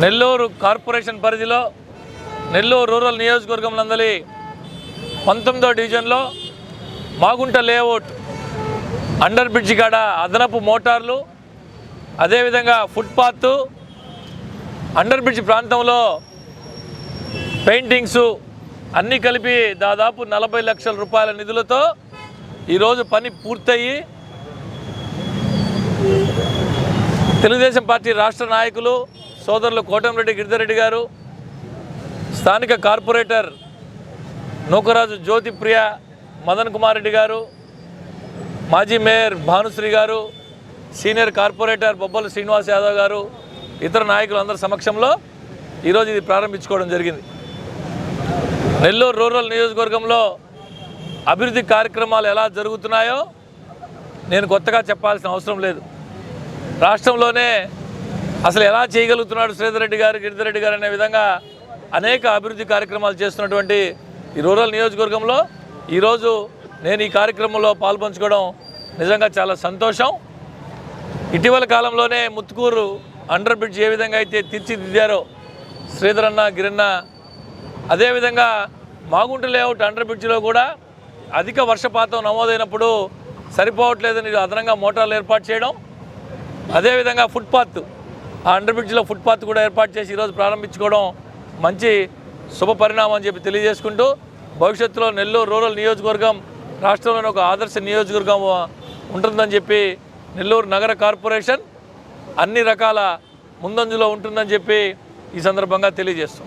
Nellore corporation పరిధిలో Nellore rural నియోజకవర్గం నందలి పంతొమ్మిదో డివిజన్లో మాగుంట లేఅవుట్ అండర్ బ్రిడ్జ్ కాడ అదనపు మోటార్లు అదేవిధంగా ఫుట్పాత్ అండర్ బ్రిడ్జ్ ప్రాంతంలో పెయింటింగ్స్ అన్నీ కలిపి దాదాపు నలభై లక్షల రూపాయల నిధులతో ఈరోజు పని పూర్తయి తెలుగుదేశం పార్టీ రాష్ట్ర నాయకులు సోదరులు కోటంరెడ్డి గిరిధరెడ్డి గారు స్థానిక కార్పొరేటర్ నూకరాజు జ్యోతిప్రియ మదన్ కుమార్ రెడ్డి గారు మాజీ మేయర్ భానుశ్రీ గారు సీనియర్ కార్పొరేటర్ బొబ్బల శ్రీనివాస్ యాదవ్ గారు ఇతర నాయకులందరి సమక్షంలో ఈరోజు ఇది ప్రారంభించుకోవడం జరిగింది. నెల్లూరు రూరల్ నియోజకవర్గంలో అభివృద్ధి కార్యక్రమాలు ఎలా జరుగుతున్నాయో నేను కొత్తగా చెప్పాల్సిన అవసరం లేదు. రాష్ట్రంలోనే అసలు ఎలా చేయగలుగుతున్నాడు శ్రీధర్ రెడ్డి గారు గిరిధర్ రెడ్డి గారు అనే విధంగా అనేక అభివృద్ధి కార్యక్రమాలు చేస్తున్నటువంటి ఈ రూరల్ నియోజకవర్గంలో ఈరోజు నేను ఈ కార్యక్రమంలో పాల్పంచుకోవడం నిజంగా చాలా సంతోషం. ఇటీవల కాలంలోనే ముత్తుకూరు అండర్ బ్రిడ్జ్ ఏ విధంగా అయితే తీర్చిదిద్దారో శ్రీధరన్న అన్న గిరన్న అదేవిధంగా మాగుంట లేఅవుట్ అండర్ బ్రిడ్జ్లో కూడా అధిక వర్షపాతం నమోదైనప్పుడు సరిపోవట్లేదని అదనంగా మోటార్లు ఏర్పాటు చేయడం అదేవిధంగా ఫుట్పాత్ ఆ అండర్ బ్రిడ్జ్లో ఫుట్పాత్ కూడా ఏర్పాటు చేసి ఈరోజు ప్రారంభించుకోవడం మంచి శుభ పరిణామం అని చెప్పి తెలియజేసుకుంటూ భవిష్యత్తులో నెల్లూరు రూరల్ నియోజకవర్గం రాష్ట్రంలోని ఒక ఆదర్శ నియోజకవర్గం ఉంటుందని చెప్పి నెల్లూరు నగర కార్పొరేషన్ అన్ని రకాల ముందంజలో ఉంటుందని చెప్పి ఈ సందర్భంగా తెలియజేస్తాం.